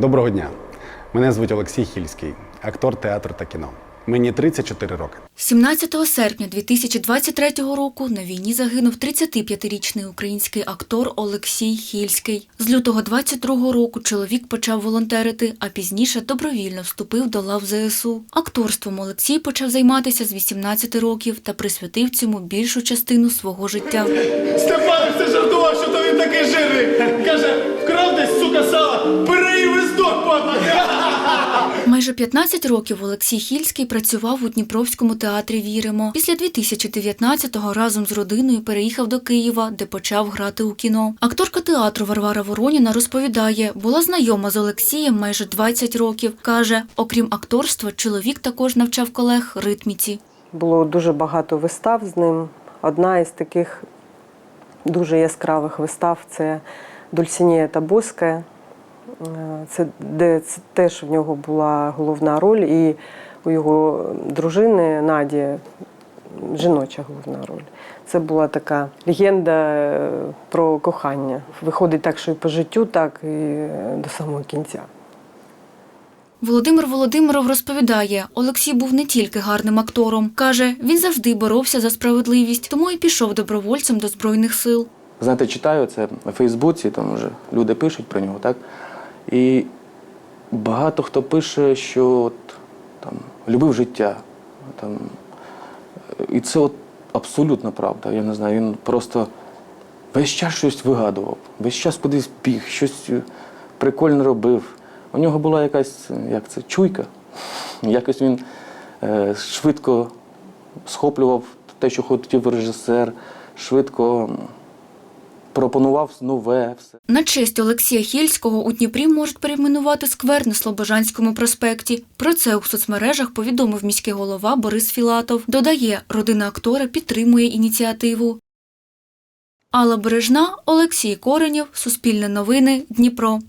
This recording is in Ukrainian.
Доброго дня. Мене звуть Олексій Хільський, актор театру та кіно. Мені 34 роки. 17 серпня 2023 року на війні загинув 35-річний український актор Олексій Хільський. З лютого 22 року чоловік почав волонтерити, а пізніше добровільно вступив до лав ЗСУ. Акторством Олексій почав займатися з 18 років та присвятив цьому більшу частину свого життя. Степан все жартував, Майже 15 років Олексій Хільський працював у Дніпровському театрі Віримо. Після 2019-го разом з родиною переїхав до Києва, де почав грати у кіно. Акторка театру Варвара Вороніна розповідає, була знайома з Олексієм майже 20 років. каже, окрім акторства, чоловік також навчав колег ритміці. Було дуже багато вистав з ним. Одна із таких дуже яскравих вистав це Дульсінія та Боска. Це де це теж в нього була головна роль, і у його дружини Наді жіноча головна роль. Це була така легенда е, про кохання. Виходить так, що і по життю, так і е, до самого кінця. Володимир Володимиров розповідає, Олексій був не тільки гарним актором. Каже, він завжди боровся за справедливість, тому і пішов добровольцем до Збройних сил. Знаєте, читаю це на Фейсбуці, там вже люди пишуть про нього, так? І багато хто пише, що от, там, любив життя. Там, і це от абсолютно правда. Я не знаю, він просто весь час щось вигадував, весь час кудись біг, щось е, прикольне робив. У нього була якась як це, чуйка. Якось він е, швидко схоплював те, що хотів режисер, швидко пропонував нове все. На честь Олексія Хільського у Дніпрі можуть перейменувати сквер на Слобожанському проспекті. Про це у соцмережах повідомив міський голова Борис Філатов. Додає, родина актора підтримує ініціативу. Алла Бережна, Олексій Коренєв, Суспільне новини, Дніпро.